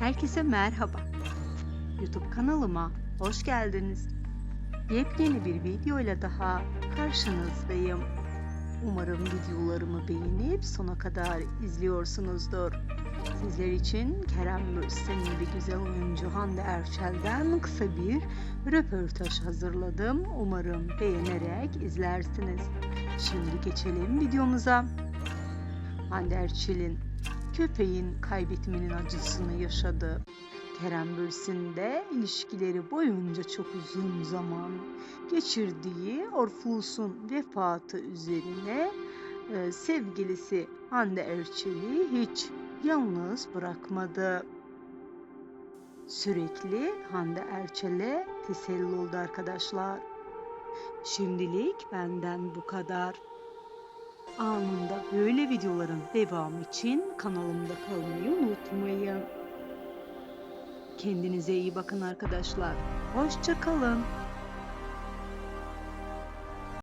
Herkese merhaba. YouTube kanalıma hoş geldiniz. Yepyeni bir video ile daha karşınızdayım. Umarım videolarımı beğenip sona kadar izliyorsunuzdur. Sizler için Kerem Bürsin'in ve güzel oyuncu Hande Erçel'den kısa bir röportaj hazırladım. Umarım beğenerek izlersiniz. Şimdi geçelim videomuza. Hande Erçel'in köpeğin kaybetmenin acısını yaşadı. Kerem Bürsin de ilişkileri boyunca çok uzun zaman geçirdiği Orfus'un vefatı üzerine e, sevgilisi Hande Erçel'i hiç yalnız bırakmadı. Sürekli Hande Erçel'e teselli oldu arkadaşlar. Şimdilik benden bu kadar. Anında böyle videoların devamı için kanalımda kalmayı unutmayın. Kendinize iyi bakın arkadaşlar. Hoşça kalın.